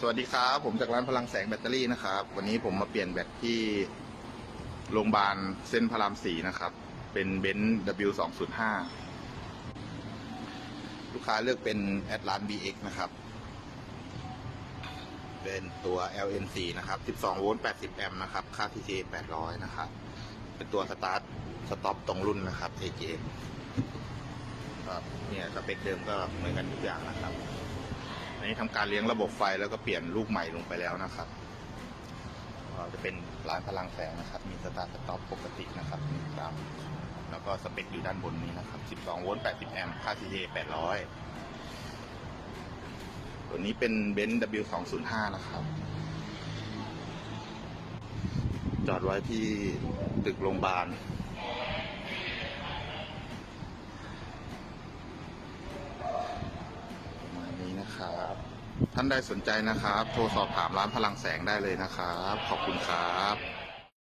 สวัสดีครับ ผมจากร้านพลังแสงแบตเตอรี่นะครับ วันนี้ผมมาเปลี่ยนแบตที่โรงพยาบาลเส้นพระรามสี่นะครับ เป็นเบนซ์ W สองศูนย์ห้าลูกค้าเลือกเป็นแอดลาน BX นะครับ เป็นตัว LN4 นะครับ 12 โวลต์ 80 แอมป์นะครับ ค่า TTA 800 นะครับ เป็นตัวสตาร์ทสต็อปตรงรุ่นนะครับ AGM เนี่ยสเปคเดิมก็เหมือนกันทุกอย่างนะครับ อันนี้ทำการเลี้ยงระบบไฟแล้วก็เปลี่ยนลูกใหม่ลงไปแล้วนะครับจะเป็นร้านพลังแสงนะครับ มีสตาร์ทสต็อปปกตินะครับนี่ครับแล้วก็สเปคอยู่ด้านบนนี้นะครับ 12 โวลต์ 80 แอมป์ ค่า CA 800 ตัวนี้เป็นเบนซ์ W205 นะครับ จอดไว้ที่ตึกโรงพยาบาล ประมาณนี้ นะครับ ท่านใดสนใจนะครับ โทรสอบถามร้านพลังแสงได้เลยนะครับ ขอบคุณครับ